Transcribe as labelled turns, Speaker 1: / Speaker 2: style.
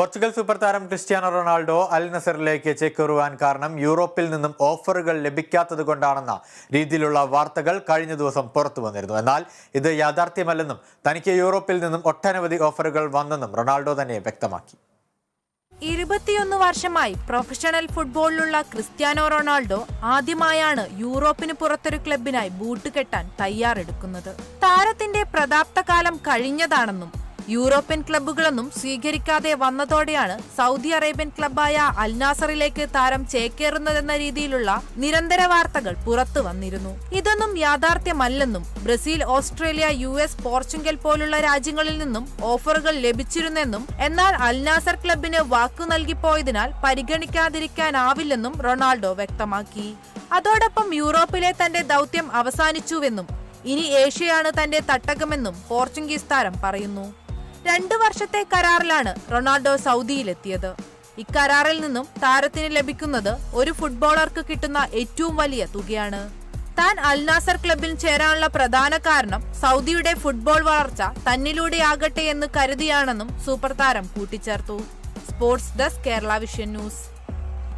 Speaker 1: Portugal super താരം Cristiano Ronaldo Al നസറിലേക്ക് ചേക്കേറുവാൻ കാരണം യൂറോപ്പിൽ നിന്നും ഓഫറുകൾ ലഭിക്കാത്തത് കൊണ്ടാണെന്ന രീതിയിലുള്ള വാർത്തകൾ കഴിഞ്ഞ ദിവസം പുറത്തു വന്നിരുന്നു. എന്നാൽ ഇത് യാഥാർത്ഥ്യമല്ലെന്നും തനിക്ക് യൂറോപ്പിൽ നിന്നും ഒട്ടനവധി ഓഫറുകൾ വന്നെന്നും റൊണാൾഡോ തന്നെ വ്യക്തമാക്കി.
Speaker 2: ഇരുപത്തിയൊന്ന് വർഷമായി പ്രൊഫഷണൽ ഫുട്ബോളിലുള്ള ക്രിസ്ത്യാനോ റൊണാൾഡോ ആദ്യമായാണ് യൂറോപ്പിന് പുറത്തൊരു ക്ലബിനായി ബൂട്ട് കെട്ടാൻ തയ്യാറെടുക്കുന്നത്. താരത്തിന്റെ പ്രതാപ്ത കാലം കഴിഞ്ഞതാണെന്നും യൂറോപ്യൻ ക്ലബ്ബുകളൊന്നും സ്വീകരിക്കാതെ വന്നതോടെയാണ് സൗദി അറേബ്യൻ ക്ലബ്ബായ അൽനാസറിലേക്ക് താരം ചേക്കേറുന്നതെന്ന രീതിയിലുള്ള നിരന്തര വാർത്തകൾ പുറത്തു വന്നിരുന്നു. ഇതൊന്നും യാഥാർത്ഥ്യമല്ലെന്നും Brazil Australia U S Portugal പോലുള്ള രാജ്യങ്ങളിൽ നിന്നും ഓഫറുകൾ ലഭിച്ചിരുന്നെന്നും എന്നാൽ അൽനാസർ ക്ലബിന് വാക്കു നൽകിപ്പോയതിനാൽ പരിഗണിക്കാതിരിക്കാനാവില്ലെന്നും റൊണാൾഡോ വ്യക്തമാക്കി. അതോടൊപ്പം യൂറോപ്പിലെ തന്റെ ദൗത്യം അവസാനിച്ചുവെന്നും ഇനി ഏഷ്യയാണ് തന്റെ തട്ടകമെന്നും പോർച്ചുഗീസ് താരം പറയുന്നു. രണ്ടു വർഷത്തെ കരാറിലാണ് റൊണാൾഡോ സൗദിയിലെത്തിയത്. ഇക്കരാറിൽ നിന്നും താരത്തിന് ലഭിക്കുന്നത് ഒരു ഫുട്ബോളർക്ക് കിട്ടുന്ന ഏറ്റവും വലിയ തുകയാണ്. താൻ അൽനാസർ ക്ലബിൽ ചേരാനുള്ള പ്രധാന കാരണം സൗദിയുടെ ഫുട്ബോൾ വളർച്ച തന്നിലൂടെയാകട്ടെ എന്ന് കരുതിയാണെന്നും സൂപ്പർ താരം കൂട്ടിച്ചേർത്തു. Sports desk Kerala vision news.